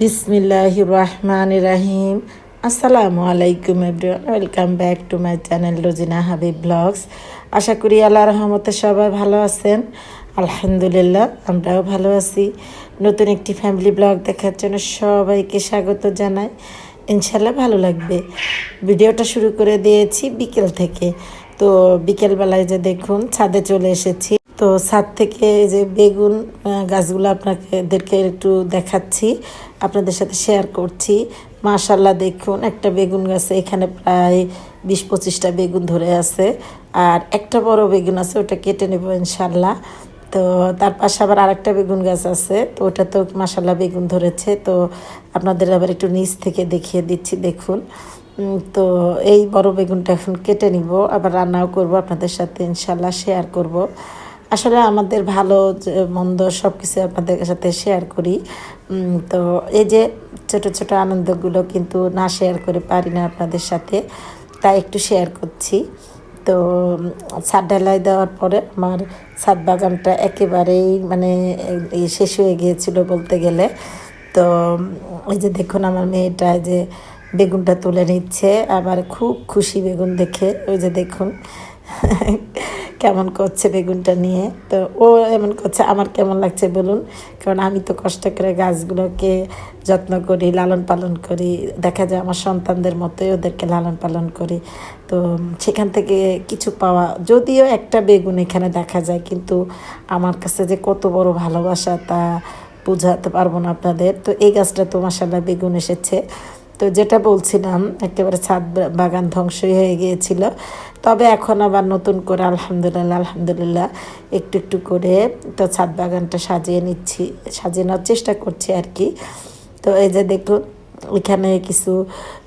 বিসমিল্লাহ রহমান রাহিম আসসালামু আলাইকুম everyone, welcome back to my channel Rozina Habib blogs. আশা করি আল্লাহ রহমতে সবাই ভালো আছেন। আলহামদুলিল্লাহ, আমরাও ভালো আছি। নতুন একটি ফ্যামিলি ব্লগ দেখার জন্য সবাইকে স্বাগত জানাই। ইনশাল্লাহ ভালো লাগবে। ভিডিওটা শুরু করে দিয়েছি বিকেল থেকে। তো বিকেলবেলায় যে দেখুন, ছাদে চলে এসেছি। তো ছাদ থেকে যে বেগুন গাছগুলো আপনাদেরকে একটু দেখাচ্ছি, আপনাদের সাথে শেয়ার করছি। মাশাল্লাহ দেখুন, একটা বেগুন গাছে এখানে প্রায় বিশ পঁচিশটা বেগুন ধরে আছে, আর একটা বড় বেগুন আছে, ওটা কেটে নেব ইনশাল্লাহ তো তার পাশে আবার আরেকটা বেগুন গাছ আছে, তো ওটা তো মাসাল্লাহ বেগুন ধরেছে। তো আপনাদের আবার একটু নিচ থেকে দেখিয়ে দিচ্ছি, দেখুন। তো এই বড় বেগুনটা এখন কেটে নিব, আবার রান্নাও করব আপনাদের সাথে ইনশাল্লাহ শেয়ার করব। আসলে আমাদের ভালো মন্দ সব কিছু আপনাদের সাথে শেয়ার করি। তো এই যে ছোট ছোট আনন্দগুলো কিন্তু না শেয়ার করে পারি না আপনাদের সাথে তাই একটু শেয়ার করছি। তো ছাদ ঢালাই দেওয়ার পরে আমার ছাদ বাগানটা একেবারেই মানে শেষ হয়ে গিয়েছিল বলতে গেলে। তো এই যে দেখুন আমার মেয়েটা যে বেগুনটা তুলে নিচ্ছে, আবার খুব খুশি বেগুন দেখে, ওই যে দেখুন। কেমন করছে বেগুনটা নিয়ে? তো ও এমন করছে, আমার কেমন লাগছে বলুন। কারণ আমি তো কষ্ট করে গাছগুলোকে যত্ন করি, লালন পালন করি। দেখা যায় আমার সন্তানদের মতোই ওদেরকে লালন পালন করি। তো সেখান থেকে কিছু পাওয়া, যদিও একটা বেগুন এখানে দেখা যায়, কিন্তু আমার কাছে যে কত বড় ভালোবাসা তা বোঝাতে পারব না আপনাদের। তো এই গাছটা তো মাসাল্লাহ বেগুন এসেছে। তো যেটা বলছিলাম, একেবারে ছাদ বাগান ধ্বংসই হয়ে গিয়েছিল। তবে এখন আবার নতুন করে আলহামদুলিল্লাহ আলহামদুলিল্লাহ একটু একটু করে তো ছাদ বাগানটা সাজিয়ে নিচ্ছি, সাজিয়ে নেওয়ার চেষ্টা করছি আর কি। তো এই যে দেখুন, এখানে কিছু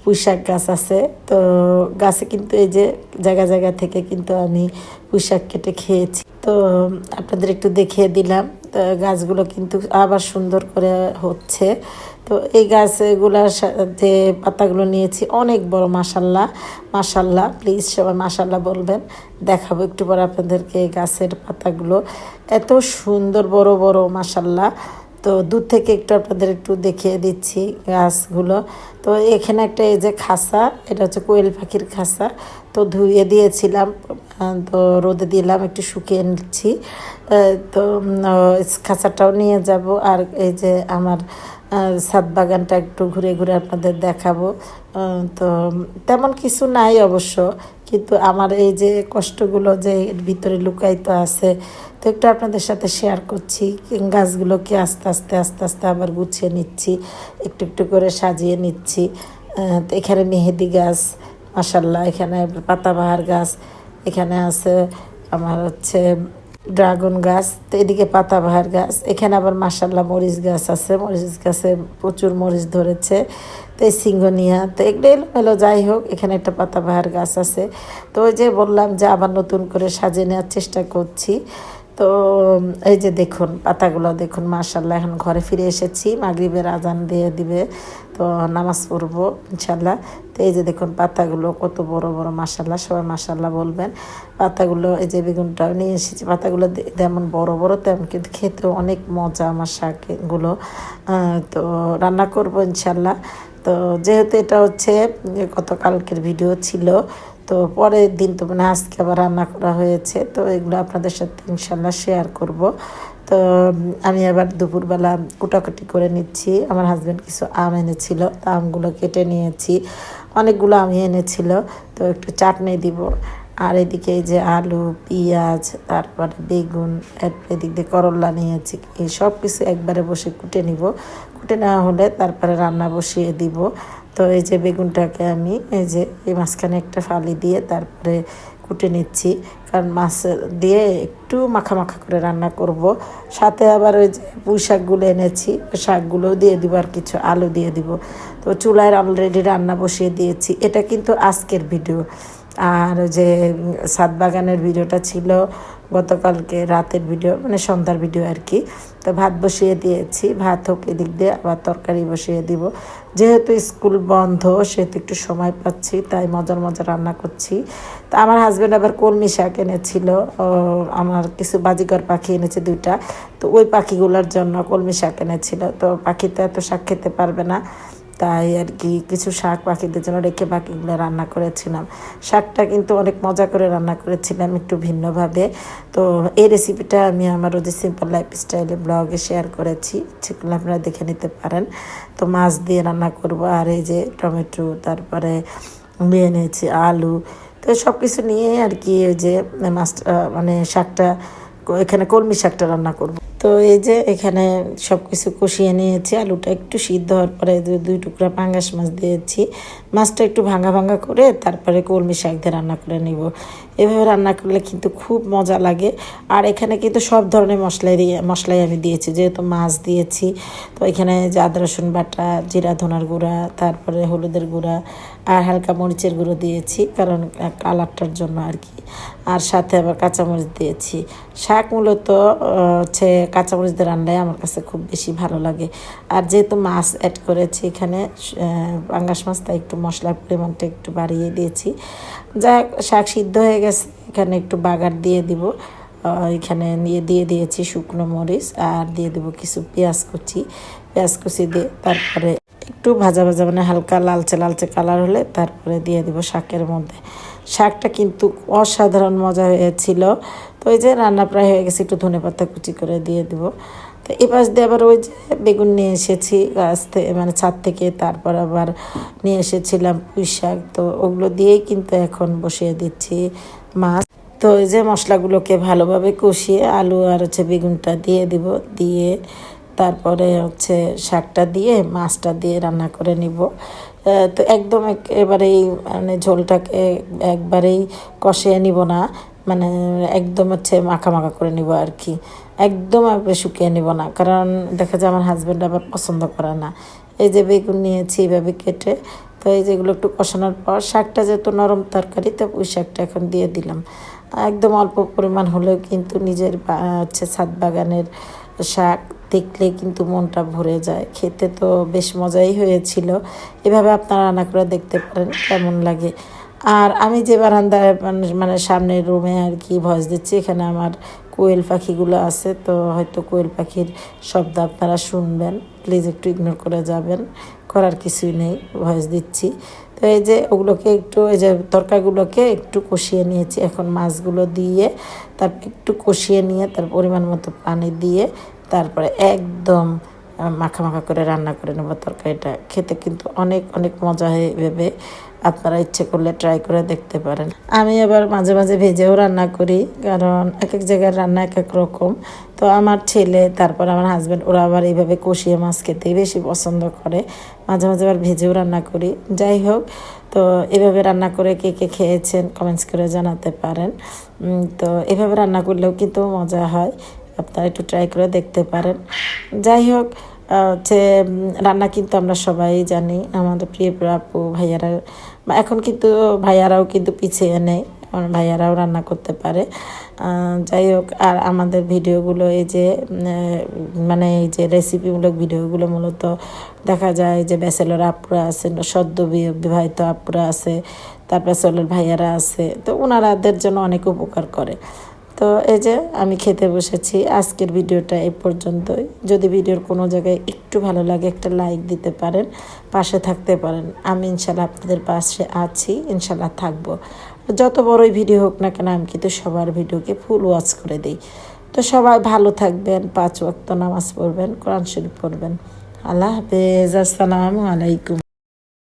পুঁইশাক গাছ আছে। তো গাছে কিন্তু এই যে জায়গা জায়গা থেকে কিন্তু আমি পুঁইশাক কেটে খেয়েছি। তো আপনাদের একটু দেখিয়ে দিলাম। গাছগুলো কিন্তু আবার সুন্দর করে হচ্ছে। তো এই গাছগুলোর সাথে পাতাগুলো নিয়েছি, অনেক বড় মাসাল্লাহ মাসাল্লাহ প্লিজ সবাই মাসাল্লাহ বলবেন। দেখাবো একটু পর আপনাদেরকে এই গাছের পাতাগুলো। এত সুন্দর, বড় বড় মাসাল্লাহ তো দূর থেকে একটু আপনাদের একটু দেখিয়ে দিচ্ছি গাছগুলো। তো এখানে একটা এই যে খাসা, এটা হচ্ছে কোয়েল পাখির খাসা। তো ধুয়ে দিয়েছিলাম তো রোদে দিলাম, একটু শুকিয়ে নিচ্ছি। তো খাসাটাও নিয়ে যাব। আর এই যে আমার ছাদ বাগানটা একটু ঘুরে ঘুরে আপনাদের দেখাবো। তো তেমন কিছু নাই অবশ্য, কিন্তু আমার এই যে কষ্টগুলো যে ভিতরে লুকায়িত আছে, তো একটু আপনাদের সাথে শেয়ার করছি। গাছগুলোকে আস্তে আস্তে আস্তে আস্তে আবার গুছিয়ে নিচ্ছি, একটু একটু করে সাজিয়ে নিচ্ছি। তো এখানে মেহেদি গাছ মাসাল্লাহ এখানে পাতাবাহার গাছ, এখানে আছে আমার হচ্ছে ড্রাগন গাছ এদিকে পাতাবাহার গাছ, এখানে আবার মাসাল্লাহ মরিচ গাছ আছে, মরিচ গাছে প্রচুর মরিচ ধরেছে, তো এই সিঙ্গনিয়া তো এগুলো এলোমেলো যাই হোক, এখানে একটা পাতাবাহার গাছ আছে, তো ওই যে বললাম যে আবার নতুন করে সাজিয়ে নেওয়ার চেষ্টা করছি তো এই যে দেখুন, পাতাগুলো দেখুন মার্শাল্লাহ এখন ঘরে ফিরে এসেছি, মাগরিবের আজান দিয়ে দিবে, তো নামাজ পড়ব ইনশাল্লাহ তো এই যে দেখুন, পাতাগুলো কত বড় বড় মাসাল্লাহ সবাই মাসাল্লাহ বলবেন। পাতাগুলো, এই যে বেগুনটাও নিয়ে এসেছি, পাতাগুলো যেমন বড় বড়, তেমন কিন্তু খেতেও অনেক মজা আমার শাকগুলো। তো রান্না করব ইনশাল্লাহ তো যেহেতু এটা হচ্ছে, গতকালকের ভিডিও ছিল তো পরের দিন তো মানে আজকে আবার রান্না করা হয়েছে, তো এগুলো আপনাদের সাথে ইনশাল্লাহ শেয়ার করব। তো, আমি আবার দুপুরবেলা কুটাকুটি করে নিচ্ছি। আমার হাজব্যান্ড কিছু আম এনেছিল, তো আমগুলো কেটে নিয়েছি। অনেকগুলো আমি এনেছিল, তো একটু চাটনি দিব। আর এদিকে এই যে আলু, পেঁয়াজ, তারপরে বেগুন এদিক দিয়ে করলা নিয়েছি, এই সব কিছু একবারে বসে কুটে নিব। কুটে নেওয়া হলে তারপরে রান্না বসিয়ে দিব। তো এই যে বেগুনটাকে আমি এই যে এই মাঝখানে একটা ফালি দিয়ে তারপরে কুটে নিচ্ছি। কারণ মাছ দিয়ে একটু মাখা মাখা করে রান্না করব। সাথে আবার ওই যে পুঁই শাকগুলো এনেছি শাকগুলোও দিয়ে দিব আর কিছু আলু দিয়ে দিব। তো চুলায় অলরেডি রান্না বসিয়ে দিয়েছি। এটা কিন্তু আজকের ভিডিও আর যে সাত বাগানের ভিডিওটা ছিল, গতকালকে রাতের ভিডিও মানে সন্ধ্যার ভিডিও আর কি। তো ভাত বসিয়ে দিয়েছি, ভাত হোক এদিক দিয়ে, আবার তরকারি বসিয়ে দিব। যেহেতু স্কুল বন্ধ, সেহেতু একটু সময় পাচ্ছি, তাই মজার মজার রান্না করছি। তো আমার হাজব্যান্ড আবার কলমি শাক এনেছিল আমার কিছু বাজিকর পাখি এনেছে দুইটা। তো ওই পাখিগুলোর জন্য কলমি শাক এনেছিল। তো পাখি তো এত শাক খেতে পারবে না। তাই আর কি কিছু শাক পাখিদের জন্য রেখে পাখিগুলো রান্না করেছিলাম। শাকটা কিন্তু অনেক মজা করে রান্না করেছিলাম একটু ভিন্নভাবে। তো এই রেসিপিটা আমি আমার ওদের সিম্পল লাইফ স্টাইলে ব্লগে শেয়ার করেছি সেগুলো আপনারা দেখে নিতে পারেন। তো মাছ দিয়ে রান্না করব আর এই যে টমেটো, তারপরে নিয়ে নিয়েছি আলু। তো সব কিছু নিয়ে আর কি যে মাছটা মানে শাকটা এখানে কলমি শাকটা রান্না করব। তো এই যে এখানে সব কিছু কষিয়ে নিয়েছি, আলুটা একটু সিদ্ধ হওয়ার পরে দুই টুকরা পাঙ্গাস মাছ দিয়েছি। মাছটা একটু ভাঙা ভাঙা করে তারপরে কলমি শাক দিয়ে রান্না করে নিব। এভাবে রান্না করলে কিন্তু খুব মজা লাগে। আর এখানে কিন্তু সব ধরনের মশলাই দিয়ে মশলাই আমি দিয়েছি যেহেতু মাছ দিয়েছি। তো এখানে যে আদা রসুন বাটা জিরা ধনার গুঁড়া তারপরে হলুদের গুঁড়া আর হালকা মরিচের গুঁড়ো দিয়েছি কারণ কালারটার জন্য আর কি। আর সাথে আবার কাঁচামরিচ দিয়েছি। শাক মূলত হচ্ছে কাঁচামরিচ দিয়ে রান্নায় আমার কাছে খুব বেশি ভালো লাগে। আর যেহেতু মাছ অ্যাড করেছি এখানে পাঙ্গাস মাছ তাই একটু মশলার পরিমাণটা একটু বাড়িয়ে দিয়েছি। যা হোক, শাক সিদ্ধ হয়ে গেছে। এখানে একটু বাগার দিয়ে দিব। এখানে নিয়ে দিয়ে দিয়েছি শুকনো মরিচ আর দিয়ে দেবো কিছু পেঁয়াজ কুচি। পেঁয়াজ কুচি দিয়ে তারপরে একটু ভাজা ভাজা মানে হালকা লালচে লালচে কালার হলে তারপরে দিয়ে দিব শাকের মধ্যে। শাকটা কিন্তু অসাধারণ মজা হয়েছিল। তো ওই যে রান্না প্রায় হয়ে গেছে, একটু ধনে পাতা কুচি করে দিয়ে দিব। তো এ পাশ দিয়ে আবার ওই যে বেগুন নিয়ে এসেছি গাছ থেকে মানে ছাদ থেকে, তারপর আবার নিয়ে এসেছিলাম পুঁই শাক। তো ওগুলো দিয়েই কিন্তু এখন বসিয়ে দিচ্ছি মাছ। তো এই যে মশলাগুলোকে ভালোভাবে কষিয়ে আলু আর হচ্ছে বেগুনটা দিয়ে দিব, দিয়ে তারপরে হচ্ছে শাকটা দিয়ে, মাছটা দিয়ে রান্না করে নিব। তো একদম একেবারেই মানে ঝোলটাকে একবারেই কষিয়ে নিব না। মানে একদম হচ্ছে মাখা মাখা করে নিব আর কি। একদম একবারে শুকিয়ে নিব না, কারণ দেখা যায় আমার হাজব্যান্ড আবার পছন্দ করে না। এই যে বেগুন নিয়েছি এইভাবে কেটে, তো এই যেগুলো একটু কষানোর পর শাকটা যেহেতু নরম তরকারি, তো ওই শাকটা এখন দিয়ে দিলাম। একদম অল্প পরিমাণ হলেও কিন্তু নিজের হচ্ছে ছাদ বাগানের শাক দেখলে কিন্তু মনটা ভরে যায়। খেতে তো বেশ মজাই হয়েছিল। এভাবে আপনারা রান্না করে দেখতে পারেন, কেমন লাগে। আর আমি যে বারান্দায় মানে- মানে সামনের রুমে আর কি ভয়েস দিচ্ছি, এখানে আমার কোয়েল পাখিগুলো আছে, তো হয়তো কোয়েল পাখির শব্দ আপনারা শুনবেন। প্লিজ একটু ইগনোর করে যাবেন, করার কিছুই নেই ভয়েস দিচ্ছি। তো এই যে ওগুলোকে একটু এই যে তরকারিগুলোকে একটু কষিয়ে নিয়েছি, এখন মাছগুলো দিয়ে তারপর একটু কষিয়ে নিয়ে তার পরিমাণ মতো পানি দিয়ে তারপরে একদম মাখা করে রান্না করে নেব তরকারিটা। খেতে কিন্তু অনেক অনেক মজা হয় ভেবে আপনারা ইচ্ছে করলে ট্রাই করে দেখতে পারেন। আমি আবার মাঝে মাঝে ভেজেও রান্না করি, কারণ এক এক জায়গার রান্না এক এক রকম। তো আমার ছেলে, তারপর আমার হাজব্যান্ড ওরা আবার এইভাবে কষিয়ে মাছ খেতেই বেশি পছন্দ করে। মাঝে মাঝে আবার ভেজেও রান্না করি। যাই হোক, তো এভাবে রান্না করে কে কে খেয়েছেন কমেন্টস করে জানাতে পারেন। তো এভাবে রান্না করলেও কিন্তু মজা হয়। আপনারা একটু ট্রাই করে দেখতে পারেন। যাই হোক হচ্ছে রান্না কিন্তু আমরা সবাই জানি, আমাদের প্রিয় আপু, ভাইয়ারা এখন কিন্তু ভাইয়ারাও কিন্তু পিছিয়ে নেই, আমার ভাইয়ারাও রান্না করতে পারে। যাই হোক, আর আমাদের ভিডিওগুলো এই যে মানে এই যে রেসিপিমূলক ভিডিওগুলো মূলত দেখা যায় যে ব্যাচেলর আপুরা আছে সদ্য বিবাহিত আপুরা আছে, তারপর ব্যাচেলর ভাইয়ারা আছে, তো ওনারাদের জন্য অনেক উপকার করে। তো এই যে আমি খেতে বসেছি, আজকের ভিডিওটা এই পর্যন্তই। যদি ভিডিওর কোনো জায়গায় একটু ভালো লাগে, একটা লাইক দিতে পারেন, পাশে থাকতে পারেন। আমি ইনশাল্লাহ আপনাদের পাশে আছি, ইনশাল্লাহ থাকব। যত বড়ই ভিডিও হোক না কেন, আমি কিন্তু সবার ভিডিওকে ফুল ওয়াচ করে দিই। তো সবাই ভালো থাকবেন, পাঁচ ওয়াক্ত নামাজ পড়বেন, কোরআন শরীফ পড়বেন। আল্লাহ হাফেজ, আসসালামু আলাইকুম।